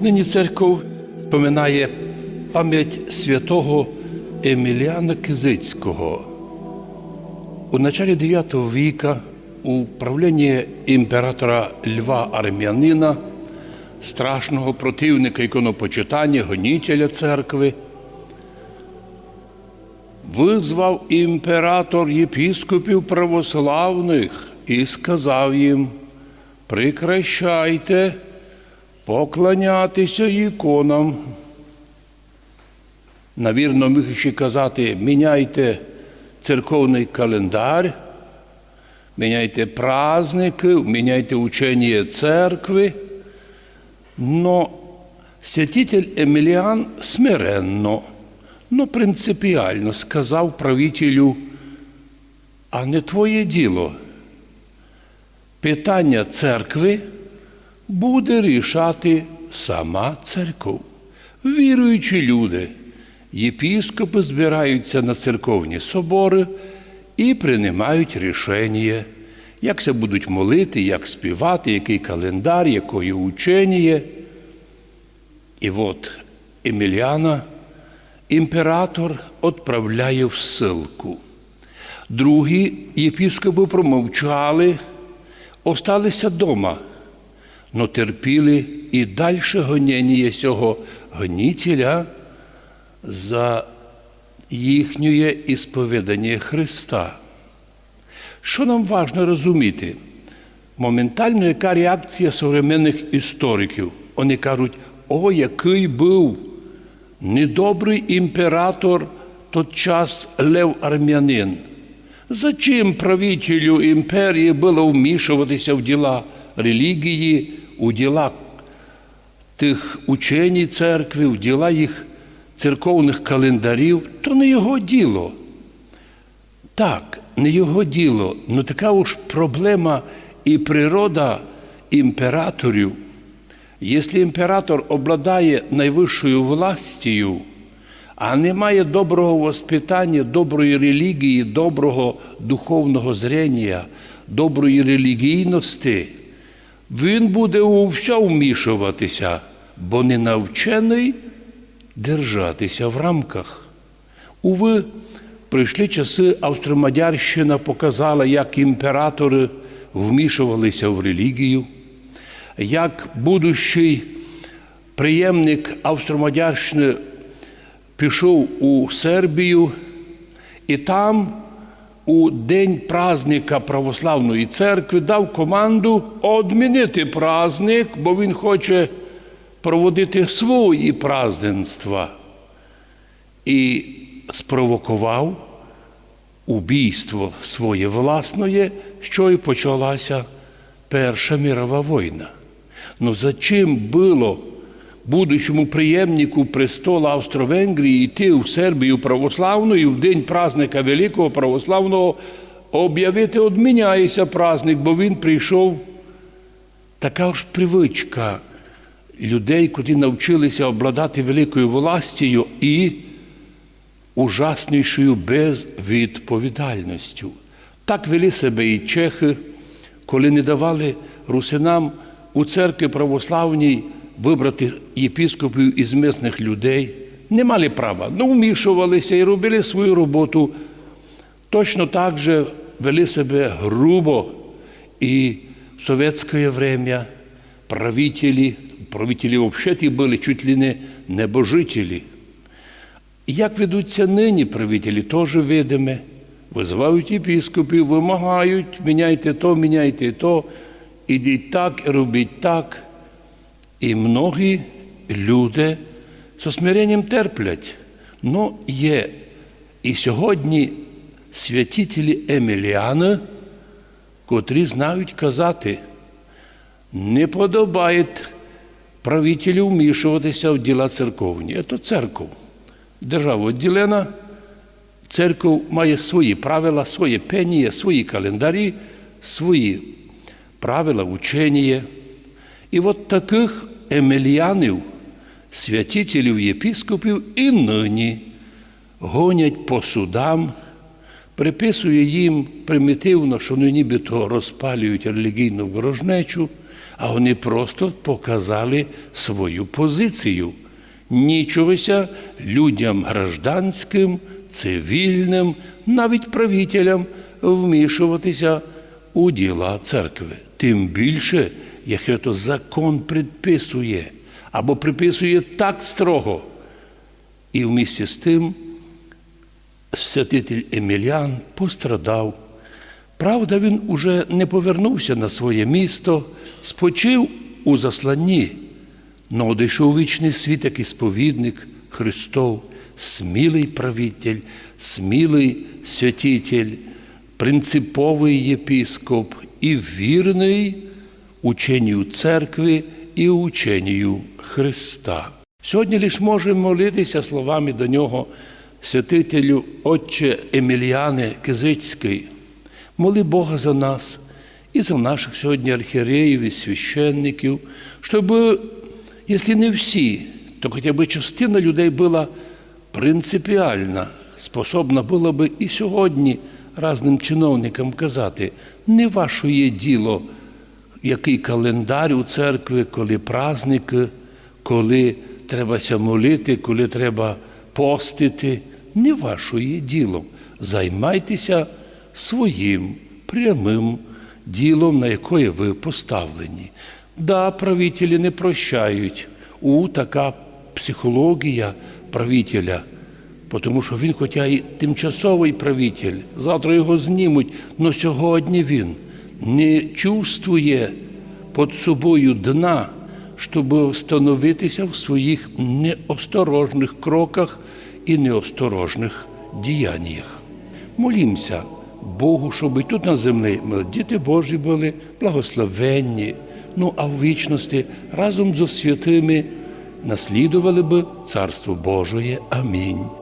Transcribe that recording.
Нині церков споминає пам'ять святого Еміліана Кизицького. У началі 9 віка у правлінні імператора Льва Армянина, страшного противника іконопочитання, гонітеля церкви, визвав імператор єпіскопів православних і сказав їм: Прикращайте поклонятися іконам. Навірно, міг ще казати, міняйте церковний календар, міняйте праздники, міняйте учення церкви. Но святитель Еміліан смиренно, но принципіально сказав правителю, а не твоє діло. Питання церкви буде рішати сама церков. Віруючі люди, єпіскопи збираються на церковні собори і приймають рішення, як се будуть молити, як співати, який календар, якої учення. І от Еміліана імператор відправляє в ссылку. Другі єпіскопи промовчали, осталися дома но терпіли і далі гонення цього гонітеля за їхнє ісповідання Христа. Що нам важливо розуміти? Моментально, яка реакція современних істориків? Вони кажуть, о, який був недобрий імператор тот час Лев Армянин. Зачем правителю імперії було вмішуватися в діла релігії, у діла тих учень церкви, у діла їх церковних календарів, то не його діло. Так, не його діло, але така уж проблема і природа імператорів. Якщо імператор обладає найвищою властю, а не має доброго воспитання, доброї релігії, доброго духовного зрення, доброї релігійності, він буде у все вмішуватися, бо не навчений держатися в рамках. Уви, прийшли часи, Австромадярщина показала, як імператори вмішувалися в релігію, як будущий приємник Австромадярщини пішов у Сербію, і там у день праздника Православної церкви дав команду одмінити праздник, бо він хоче проводити свої праздненства. І спровокував убійство своє власне, що і почалася Перша мірова війна. Ну за чим було будучому приємнику престола Австро-Венгрії йти в Сербію православну і в день праздника Великого православного об'явити одміняється праздник, бо він прийшов така ж привичка людей, котрі навчилися обладати великою властю і ужаснішою безвідповідальністю. Так вели себе і чехи, коли не давали русинам у церкві православній вибрати єпіскопів із місних людей, не мали права, ну вмішувалися і робили свою роботу. Точно так же вели себе грубо і в совєтське время правителі, правителі взагалі були чуть ли не небожителі. Як ведуться нині правителі, теж видиме. Визивають єпіскопів, вимагають, міняйте то, міняйте то, ідіть так, робіть так. І многі люди з смиренням терплять. Ну, є і сьогодні святителі Еміліани, котрі знають казати, не подобає правителю вмішуватися в діла церковні. Це церков. Держава відділена, церков має свої правила, своє пеніє, свої календарі, свої правила учення. І от таких емеліанів, святителів єпіскопів і нині гонять по судам, приписує їм примітивно, що вони нібито розпалюють релігійну ворожнечу, а вони просто показали свою позицію. Нічогося людям гражданським, цивільним, навіть правителям вмішуватися у діла церкви. Тим більше, якщо то закон предписує або приписує так строго. І в місті з тим святитель Еміліан пострадав. Правда, він уже не повернувся на своє місто, спочив у засланні, но одійшов вічний світ як і сповідник Христов, смілий правитель, смілий святитель, принциповий єпіскоп і вірний ученню церкви і ученню Христа. Сьогодні лише можемо молитися словами до нього, святителю Отче Еміліане Кизицький. Моли Бога за нас і за наших сьогодні архієреїв і священників, щоб, якщо не всі, то хоча б частина людей була принципіальна, способна була би і сьогодні разним чиновникам казати, не ваше є діло, який календар у церкві, коли праздник, коли требася молити, коли треба постити, не ваше є ділом. Займайтеся своїм прямим ділом, на яке ви поставлені. Да, правителі не прощають. У така психологія правителя, тому що він, хоча і тимчасовий правитель, завтра його знімуть, але сьогодні він не чувствує під собою дна, щоб становитися в своїх неосторожних кроках і неосторожних діяннях. Молімося Богу, щоб і тут на землі діти Божі були благословенні, ну а в вічності разом зі святими наслідували би Царство Божоє. Амінь.